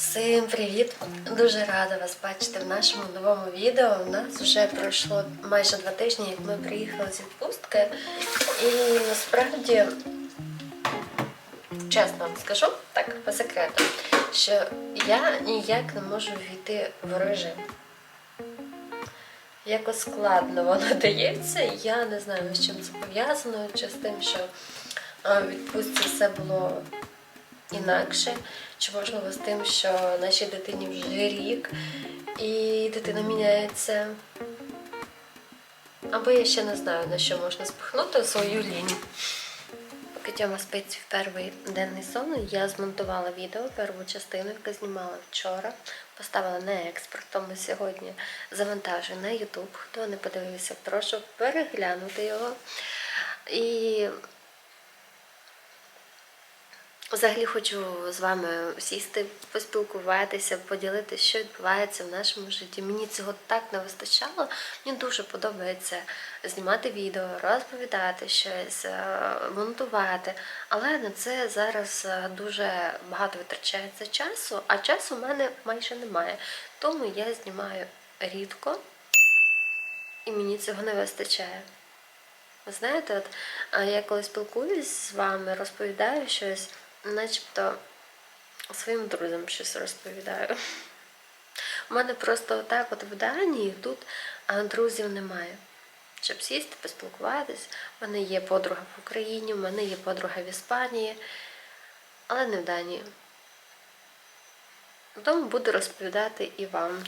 Всім привіт! Дуже рада вас бачити в нашому новому відео. У нас вже пройшло майже два тижні, як ми приїхали з відпустки. І насправді, чесно вам скажу, так, по секрету, що я ніяк не можу війти в режим. Якось складно воно дається. Я не знаю, з чим це пов'язано, чи з тим, що в відпустці все було інакше, чи можливо з тим, що нашій дитині вже рік, і дитина міняється. Або я ще не знаю, на що можна спихнути свою лінію. Поки Тьома спить в перший денний сон, я змонтувала відео, перву частину, яку знімала вчора, поставила на експорт, тому сьогодні завантажую на YouTube. Хто не подивився, прошу переглянути його. І Взагалі хочу з вами сісти, поспілкуватися, поділитися, що відбувається в нашому житті. Мені цього так не вистачало. Мені дуже подобається знімати відео, розповідати щось, е, монтувати. Але на це зараз е, дуже багато витрачається часу, а часу в мене майже немає. Тому я знімаю рідко, і мені цього не вистачає. Ви знаєте, от я коли спілкуюсь з вами, розповідаю щось, начебто своїм друзям щось розповідаю. У мене просто отак от в Данії тут друзів немає. Щоб сісти, поспілкуватись. У мене є подруга в Україні, у мене є подруга в Іспанії, але не в Данії. Тому буду розповідати і вам.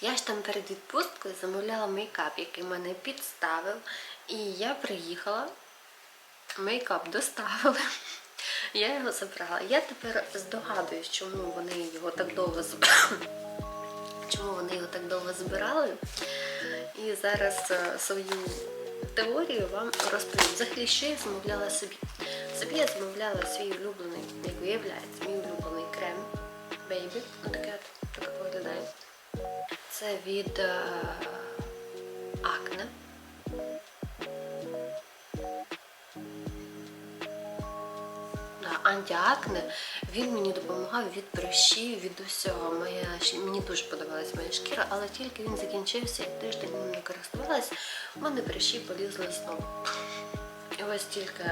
Я ж там перед відпусткою замовляла мейкап, який мене підставив. І я приїхала, мейкап доставили. Я його забрала. Я тепер здогадуюсь, чому вони його так довго збирали. Чому вони його так довго збирали. І зараз е, свою теорію вам розповім. Взагалі, що я замовляла собі. Собі я замовляла свій улюблений, як виявляється, мій улюблений крем Baby. Отаке от так виглядає. Це від е, антиакне, він мені допомагав від прищів, від усього. Моя, мені дуже подобалась моя шкіра, але тільки він закінчився, і тиждень не користувалась, в мене прищі полізли знову. І ось тільки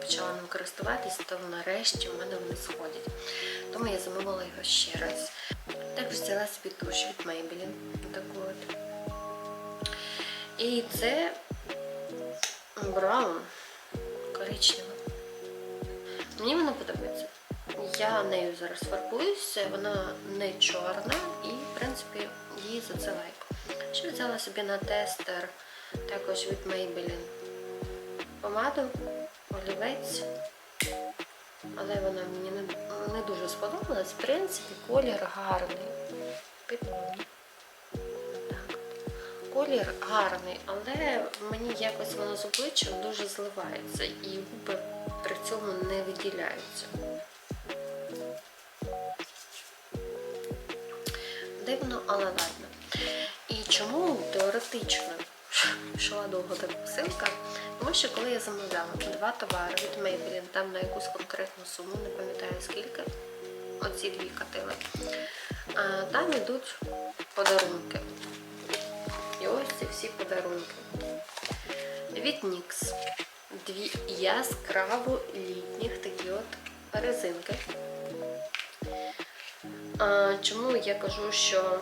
почала ним користуватись, то нарешті в мене вони сходять. Тому я замовила його ще раз. Так взяла собі туш від Maybelline. От. І це браун коричнева. Мені вона подобається. Я нею зараз фарбуюся, вона не чорна і, в принципі, її за це лайк. Ще взяла собі на тестер також від Maybelline помаду, олівець. Але вона мені не, не дуже сподобалась. В принципі, колір гарний. Питомний. Колір гарний, але мені якось воно з обличчям дуже зливається і губи при цьому не виділяються. Дивно, але ладно. І чому теоретично йшла довго така посилка? Тому що коли я замовляла два товари від Maybelline, там на якусь конкретну суму, не пам'ятаю скільки, оці дві катили, там йдуть подарунки. І ось ці всі подарунки. Від NYX дві яскраво літніх такі от резинки. Чому я кажу, що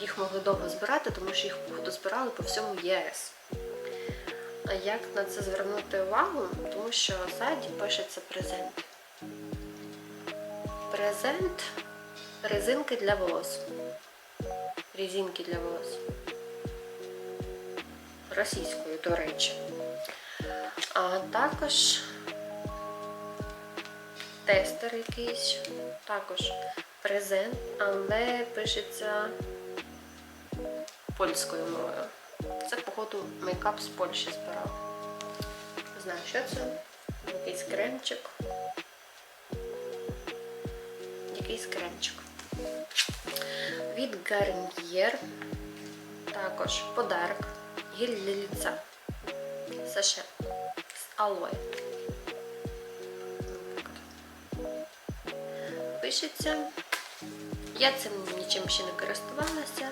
їх могли довго збирати, тому що їх походу збирали по всьому ЄС. А як на це звернути увагу? Тому що ззаді пишеться презент. Презент резинки для волос. Резинки для волос. Російською, до речі. А також тестер якийсь, також презент, але пишеться польською мовою. Це, походу, мейкап з Польщі збирав. Не знаю, що це. Якийсь кремчик. Якийсь кремчик. Від Garnier. Також подарок. Гель для лица. Саше. Алоє. Пишеться Я цим нічим ще не користувалася.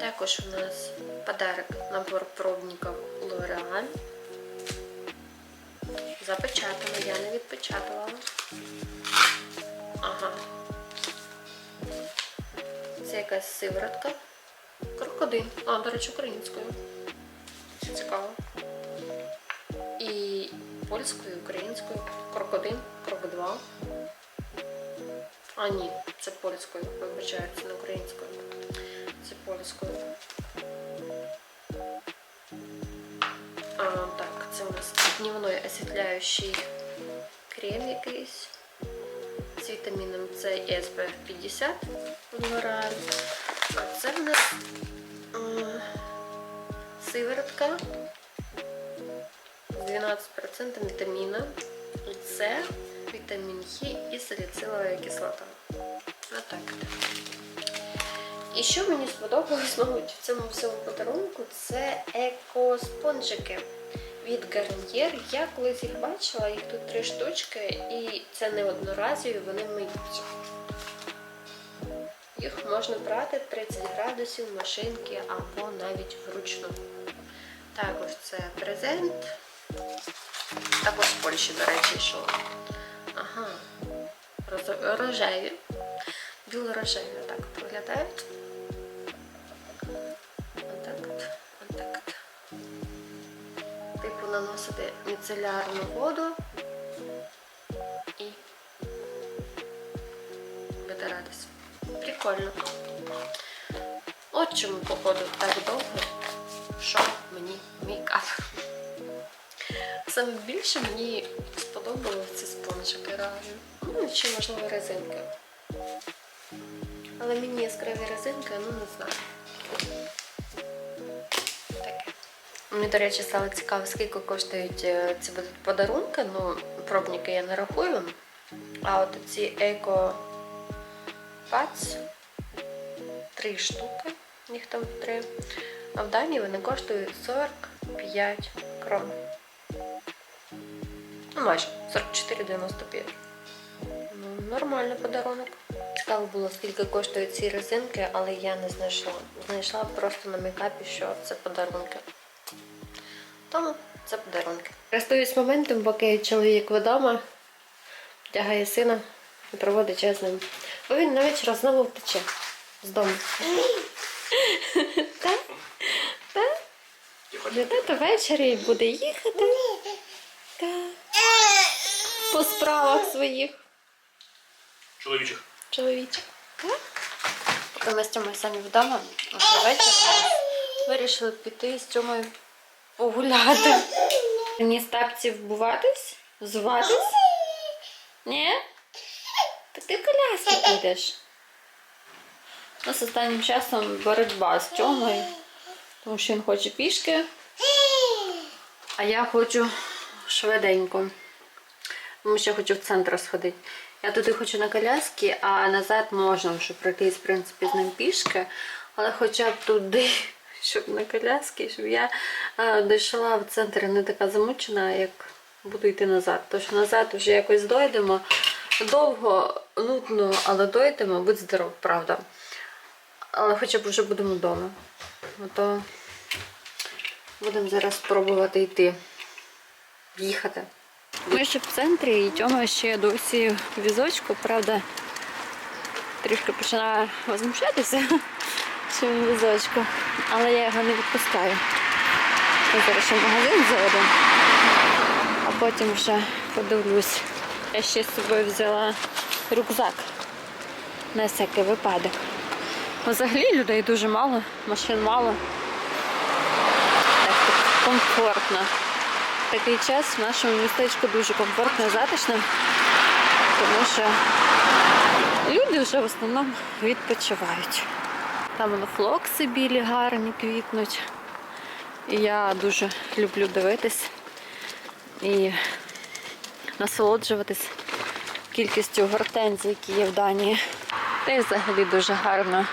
Також у нас подарок набор пробників L'Oreal. Запечатано, я не відпечатувала. Ага. Це якась сиворотка. Крокодин. А, до речі, українською. Цікаво. Польською, українською. Крокодин, крокодва. А, ні, це польською, вибачаю, це не українською. Це польською. А, так, це у нас дневной освітляючий крем якийсь. З вітаміном С і SPF 50 L'Oreal. А це в нас м, сиворотка з 12% вітаміна С, вітамін Е і саліцилова кислота. Отак. І що мені сподобалось, мабуть, в цьому всьому подарунку, це еко-спонжики від Garnier. Я колись їх бачила, їх тут три штучки, і це не одноразові, вони миються. Їх можна брати 30 градусів машинки або навіть вручну. Також це презент. Також з Польщі, до речі, йшов. Ага. Рожеві. Біло-рожеві отак от виглядають. Отак от. Отак от. Типу наносити міцелярну воду і витиратись. Прикольно. От чому, походу, так довго, що мені мейкап. Саме більше мені сподобалося ці спонжики реально. Ну, чи можливо резинки. Але мені яскраві резинки, ну не знаю. Мені, до речі, стало цікаво, скільки коштують е, ці подарунки. Ну, пробники я не рахую. А от ці еко пац три штуки, їх там три. А в Данії вони коштують 45 крон. Ну, майже 44,95. Ну, нормальний подарунок. Цікаво було, скільки коштують ці резинки, але я не знайшла. Знайшла просто на мейкапі, що це подарунки. Тому це подарунки. Користуюсь моментом, поки чоловік вдома вдягає сина і проводить час з ним. Бо він на вечір знову втече з дому. Так? Так? Для тата ввечері буде їхати. Так. По справах своїх Чоловічих. чоловічих. Поки ми з Тьомою самі вдома, вечір вирішили піти з Тьомою погуляти. Мені з тапців вбуватись? Взуватись? Ні? Та ти в коляскі підеш. У нас останнім часом боротьба з Тьомою, тому що він хоче пішки, а я хочу швиденько. Тому що хочу в центр сходити. Я туди хочу на коляски, а назад можна вже пройтись, в принципі, з ним пішки. Але хоча б туди, щоб на коляски, щоб я е, дійшла в центр не така замучена, як буду йти назад. Тож назад вже якось дойдемо. Довго, нудно, але дойдемо, будь здоров, правда. Але хоча б вже будемо вдома. А то будемо зараз спробувати йти, їхати. Ми ще в центрі і Тьома ще досі в візочку, правда, трішки починає возмущатися, в візочку, але я його не відпускаю. Ми зараз ще магазин зайдемо, а потім вже подивлюсь. Я ще з собою взяла рюкзак на всякий випадок. Взагалі людей дуже мало, машин мало. Так комфортно такий час в нашому містечку дуже комфортно і затишно, тому що люди вже в основному відпочивають. Там флокси білі гарні квітнуть. Я дуже люблю дивитись і насолоджуватись кількістю гортензій, які є в Данії. Та й взагалі дуже гарно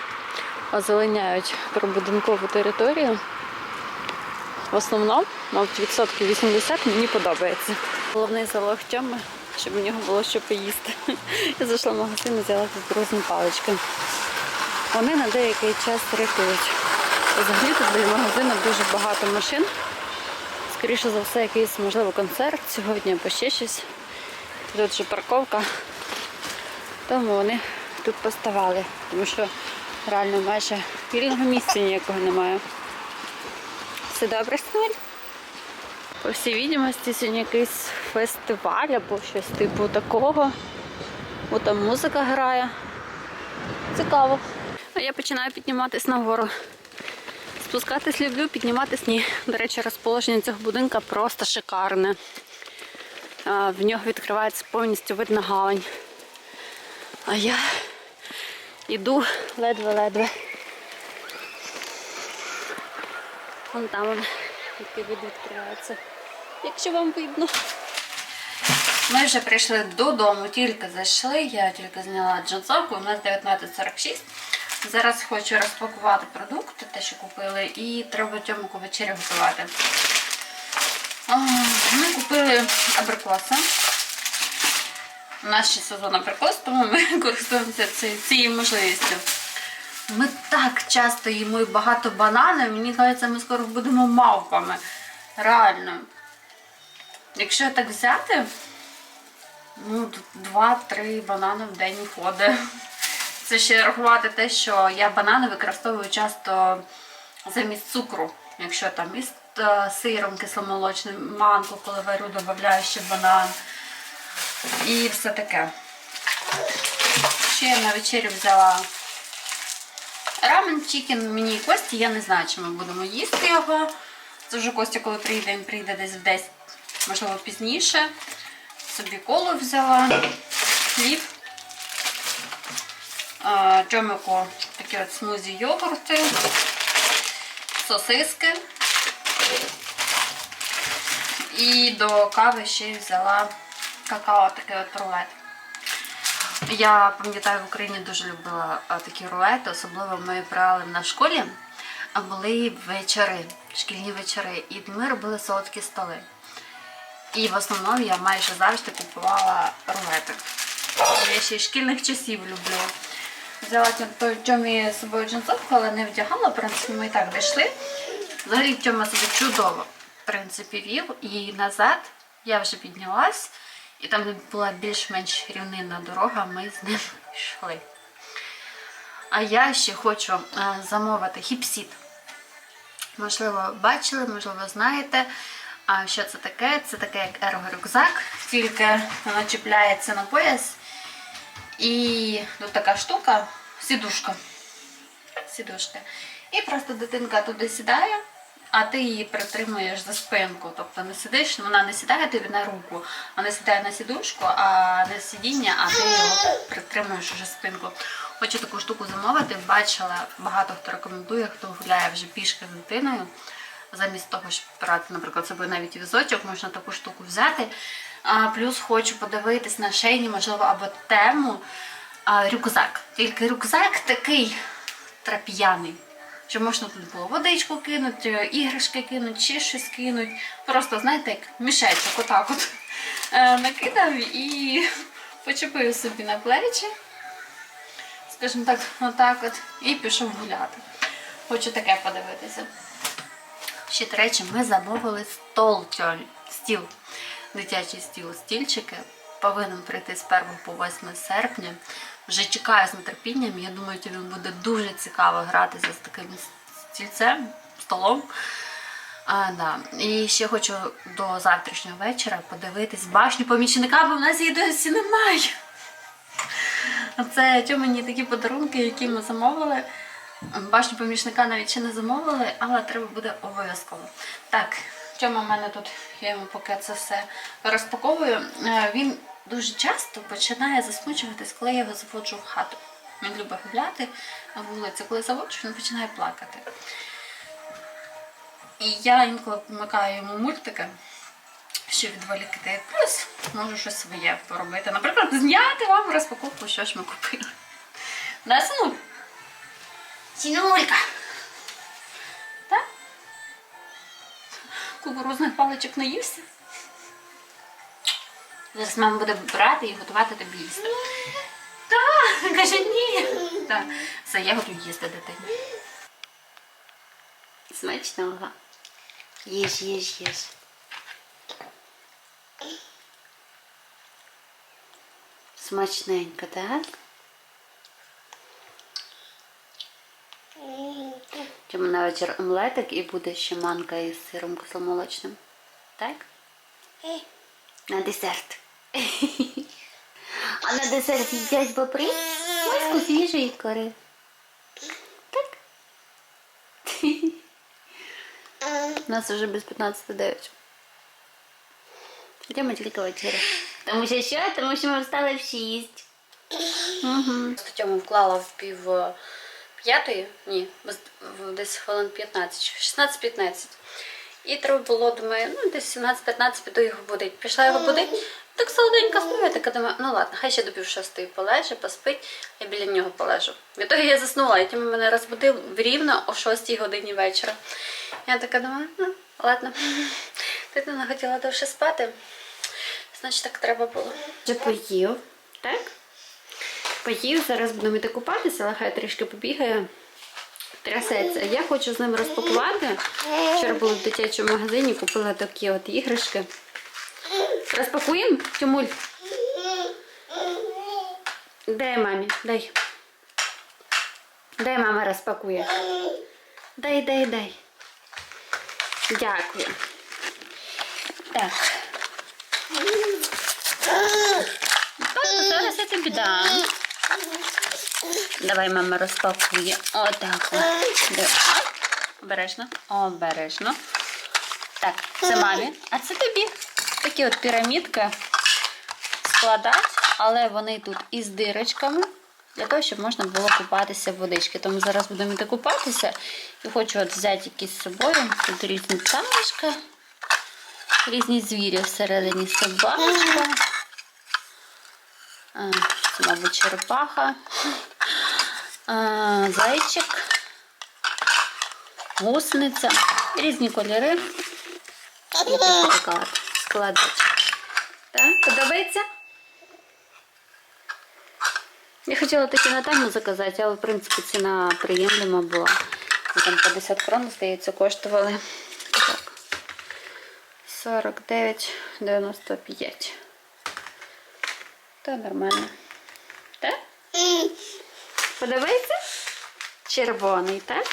озеленяють прибудинкову територію. В основному, мабуть, відсотків 80 мені подобається. Головний залог Тьоми щоб у нього було що поїсти. Я зайшла в магазин і взяла кукурузні палички. Вони на деякий час рятують. Взагалі тут біля магазину дуже багато машин. Скоріше за все, якийсь можливо концерт сьогодні або ще щось. Тут же парковка. Тому вони тут поставали, тому що реально майже вільного місця ніякого немає. Все добре? По всій відомості, сьогодні якийсь фестиваль або щось типу такого. О, там музика грає. Цікаво. А я починаю підніматись нагору. Спускатись люблю, підніматись ні. До речі, розположення цього будинка просто шикарне. В нього відкривається повністю вид на гавань. А я йду ледве-ледве. Вон там вон, вид відкривається. Якщо вам видно. Ми вже прийшли додому, тільки зайшли. Я тільки зняла джинсовку, у нас 19.46. Зараз хочу розпакувати продукти, те, що купили, і треба Тьомику вечерю готувати. Ми купили абрикоси. У нас ще сезон абрикос, тому ми користуємося цією можливістю. Ми так часто їмо і багато бананів, мені здається, ми скоро будемо мавпами. Реально. Якщо так взяти, ну, два-три банани в день ходить. Це ще рахувати те, що я банани використовую часто замість цукру. Якщо там із е, сиром кисломолочним, манку, коли варю, додаю ще банан. І все таке. Ще я на вечерю взяла рамен чікен мені і Кості. Я не знаю, чи ми будемо їсти його. Це вже Костя, коли прийде, він прийде десь в 10, можливо, пізніше. Собі колу взяла, хліб. А, Тьомику такі от смузі йогурти, сосиски. І до кави ще взяла какао, такий от рулет. Я пам'ятаю, в Україні дуже любила такі рулети, особливо ми брали на школі, а були вечори, шкільні вечори, і ми робили солодкі столи. І в основному я майже завжди купувала рулети. Я ще й шкільних часів люблю. Взяла той Тьомі з собою джинсовку, але не вдягала, в принципі, ми і так дійшли. Взагалі Тьома себе чудово в принципі, вів. І назад я вже піднялась, і там була більш-менш рівнинна дорога, ми з ним йшли. А я ще хочу е, замовити хіпсіт. Можливо, бачили, можливо, знаєте. А що це таке? Це таке як ерго-рюкзак, тільки вона чіпляється на пояс. І тут така штука, сідушка. Сідушка. І просто дитинка туди сідає, а ти її притримуєш за спинку. Тобто не сидиш, вона не сідає тобі на руку, вона сідає на сідушку, а не сидіння, а ти його притримуєш уже спинку. Хочу таку штуку замовити. Бачила, багато хто рекомендує, хто гуляє вже пішки з дитиною. Замість того, щоб брати, наприклад, собою навіть візочок, можна таку штуку взяти. А, плюс хочу подивитись на шейні, можливо, або тему а, рюкзак. Тільки рюкзак такий трап'яний. Що можна тут було водичку кинути, іграшки кинути, чи щось кинути. Просто, знаєте, як мішечок отак от е, накидав і почепив собі на плечі, скажімо так, отак от, і пішов гуляти. Хочу таке подивитися. Ще до речі, ми замовили стол, стіл, дитячий стіл, стільчики. Повинен прийти з 1 по 8 серпня. Вже чекаю з нетерпінням. Я думаю, тобі буде дуже цікаво гратися з таким стільцем, столом. А, да. І ще хочу до завтрашнього вечора подивитись башню помічника, бо в нас її досі немає. Це мені такі подарунки, які ми замовили. Башню помічника навіть ще не замовили, але треба буде обов'язково. Так, Тьома в мене тут, я йому поки це все розпаковую. Е, Він дуже часто починає засмучуватись, коли я його заводжу в хату. Він любить гуляти на вулиці. Коли заводжу, він починає плакати. І я інколи помикаю йому мультики, щоб відволікти. Плюс можу щось своє поробити. Наприклад, зняти вам розпаковку, що ж ми купили. Да, синуль? Сінулька. Так? Кукурузних паличок наївся. Зараз мама буде брати і готувати тобі їсти. Так, каже, ні. Так, все, я готую їсти дитині. Смачного. Їж, їж, їж. Смачненько, так? Чому на вечір омлетик і буде ще манка із сиром кисломолочним. Так? На десерт. А на десерт їдять бобри? Миску свіжої кори. Так? У нас вже без 15.09. Йдемо тільки вечеря. Тому що що? Тому що ми встали в 6. Угу. Статтю вклала в пів е, п'ятої, ні, десь хвилин 15, 16-15. І треба було, думаю, ну десь 17-15 піду його будить. Пішла його будить, так солоденько сплю, я така думаю, ну ладно, хай ще до пів шостої полежи, поспить, я біля нього полежу. Відтоді я заснула, і Тіма мене розбудив рівно о 6 годині вечора. Я така думаю, ну ладно, дитина хотіла довше спати, значить так треба було. Вже поїв, так? Поїв, зараз будемо йти купатися, але хай трішки побігає. Трясеться. Я хочу з ним розпакувати. Вчора були в дитячому магазині, купила такі от іграшки. Розпакуємо? Тюмуль? Дай мамі, дай. Дай мама розпакує. Дай, дай, дай. Дякую. Так. Папа, зараз я тобі дам. Давай мама розпакує. Отак. Обережно. Обережно. Так, це мамі. А це тобі. Такі от пірамідки складати, але вони тут із дирочками. Для того, щоб можна було купатися в водички. Тому зараз будемо йти купатися. І хочу от взяти якісь з собою. Тут різні пташка, різні звірі всередині собачка. А, Це, мабуть, черепаха, зайчик, гусениця, різні кольори. І така от. Так, подобається? Я хотіла таки на тему заказати, але в принципі ціна приємлива була. Там 50 крон, здається, коштували. Так. 49,95. Та нормально. Так? Подобається? Червоний, так?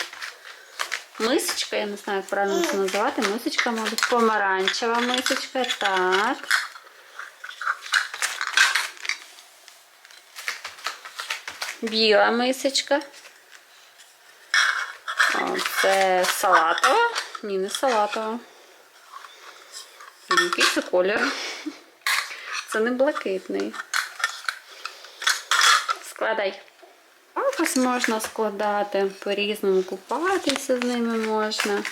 Мисочка, я не знаю, як правильно це називати. Мисочка, мабуть, помаранчева мисочка. Так. Біла мисочка. О, Це салатова. Ні, не салатова. Який це колір? Це не блакитний. Складай. Памперс можна складати, по-різному купатися з ними можна.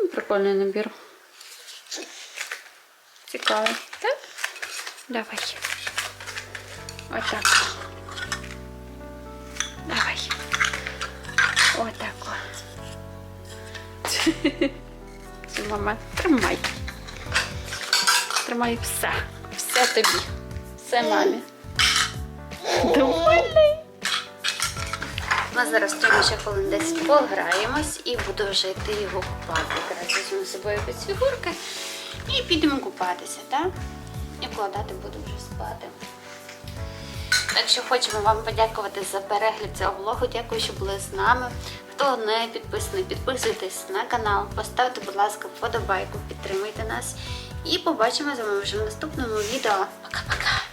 Ну, Прикольний набір. Цікавий. Так? Давай. Отак. Давай. Отак. Мама, тримай. Тримай все. Все тобі. Все мамі. Довольний. Ми зараз тому ще хвилин 10 пограємось і буду вже йти його купати. Якраз візьму з собою під фігурки і підемо купатися, так? І вкладати буду вже спати. Так що хочемо вам подякувати за перегляд цього влогу. Дякую, що були з нами. Хто не підписаний, підписуйтесь на канал, поставте, будь ласка, вподобайку, підтримуйте нас. І побачимо з вами вже в наступному відео. Пока-пока!